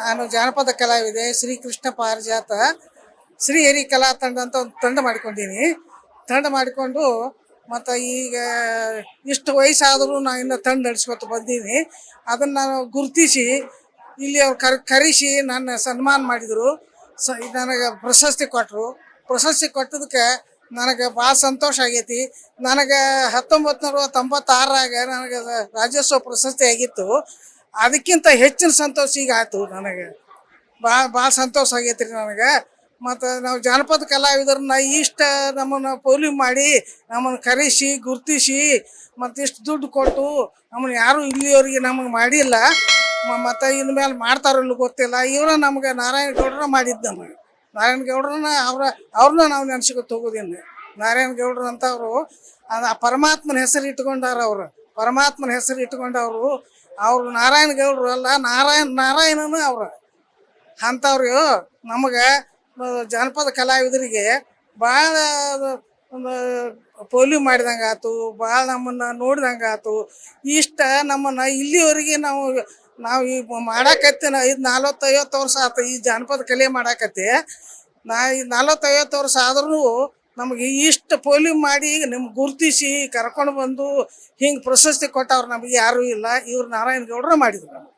ನಾನು ಜಾನಪದ ಕಲಾವಿದೆ, ಶ್ರೀ ಕೃಷ್ಣ ಪಾರಿಜಾತ, ಶ್ರೀ ಕಲಾ ತಂಡ ಅಂತ ಒಂದು ತಂಡ ಮಾಡಿಕೊಂಡಿನಿ. ತಂಡ ಮಾಡಿಕೊಂಡು ಮತ್ತು ಈಗ ಇಷ್ಟು ವಯಸ್ಸಾದರೂ ನಾನು ಇನ್ನು ತಂಡ ನಡೆಸ್ಕೊತ ಬಂದೀನಿ. ಅದನ್ನು ನಾನು ಗುರುತಿಸಿ, ಇಲ್ಲಿ ಅವ್ರು ಕರ್, ಕರೆಸಿ ನನ್ನ ಸನ್ಮಾನ ಮಾಡಿದರು. ಸ ನನಗೆ ಪ್ರಶಸ್ತಿ ಕೊಟ್ಟರು ಪ್ರಶಸ್ತಿ ಕೊಟ್ಟದಕ್ಕೆ ನನಗೆ ಭಾಳ ಸಂತೋಷ ಆಗೈತಿ. ನನಗೆ ಹತ್ತೊಂಬತ್ತು ನೂರ ತೊಂಬತ್ತಾರಾಗ ನನಗೆ ರಾಜ್ಯೋತ್ಸವ ಪ್ರಶಸ್ತಿ ಆಗಿತ್ತು. ಅದಕ್ಕಿಂತ ಹೆಚ್ಚಿನ ಸಂತೋಷ ಈಗ ಆಯ್ತು ನನಗೆ. ಭಾಳ ಭಾಳ ಸಂತೋಷ ಆಗೈತೆ ರೀ ನನಗೆ. ಮತ್ತು ನಾವು ಜಾನಪದ ಕಲಾವಿದರನ್ನ ಇಷ್ಟ ನಮ್ಮನ್ನು ಪೋಲಿ ಮಾಡಿ ನಮ್ಮನ್ನು ಕರೆಸಿ, ಗುರ್ತಿಸಿ, ಮತ್ತು ಇಷ್ಟು ದುಡ್ಡು ಕೊಟ್ಟು ನಮ್ಮನ್ನು ಯಾರೂ ಇಲ್ಲಿಯವರಿಗೆ ನಮಗೆ ಮಾಡಿಲ್ಲ. ಮತ್ತು ಇನ್ಮೇಲೆ ಮಾಡ್ತಾರಲ್ಲ ಗೊತ್ತಿಲ್ಲ. ಇವರ ನಮ್ಗೆ ನಾರಾಯಣ ಗೌಡ್ರ ಮಾಡಿದ್ದು ನಮಗೆ. ನಾರಾಯಣ ಗೌಡ್ರನ್ನ ಅವ್ರ, ಅವ್ರನ್ನ ನಾವು ನೆನ್ಸ್ಕೊತ ಹೋಗೋದಿನ್ನು ನಾರಾಯಣ ಗೌಡ್ರು ಅಂತವರು ಆ ಪರಮಾತ್ಮನ ಹೆಸರು ಇಟ್ಕೊಂಡಾರ ಅವರು. ಪರಮಾತ್ಮನ ಹೆಸರು ಇಟ್ಕೊಂಡವರು ಅವರು ನಾರಾಯಣ ಗೌಡ್ರು ಅಲ್ಲ, ನಾರಾಯಣ, ನಾರಾಯಣನು ಅವ್ರು. ಅಂಥವ್ರು ನಮಗೆ ಜಾನಪದ ಕಲಾವಿದರಿಗೆ ಭಾಳ ಪೋಲಿ ಮಾಡಿದಂಗೆ ಆಯ್ತು ಭಾಳ ನಮ್ಮನ್ನು ನೋಡಿದಂಗೆ ಆಯ್ತು ಇಷ್ಟ ನಮ್ಮನ್ನು ಇಲ್ಲಿವರೆಗೆ ನಾವು ನಾವು ಈ ಮಾಡಾಕತ್ತಿ ಐದು ನಲ್ವತ್ತು ಐವತ್ತು ವರ್ಷ ಆಯ್ತು ಈ ಜಾನಪದ ಕಲೆ ಮಾಡಾಕತ್ತೆ. ನಾ ಈ ನಲ್ವತ್ತು ಐವತ್ತು ವರ್ಷ ಆದ್ರೂ ನಮಗೆ ಇಷ್ಟು ಪೋಲಿಯೋ ಮಾಡಿ ನಿಮ್ಗೆ ಗುರುತಿಸಿ ಕರ್ಕೊಂಡು ಬಂದು ಹಿಂಗೆ ಪ್ರಶಸ್ತಿ ಕೊಟ್ಟವ್ರು ನಮಗೆ ಯಾರೂ ಇಲ್ಲ. ಇವ್ರು ನಾರಾಯಣ ಗೌಡ್ರ ಮಾಡಿದ್ರು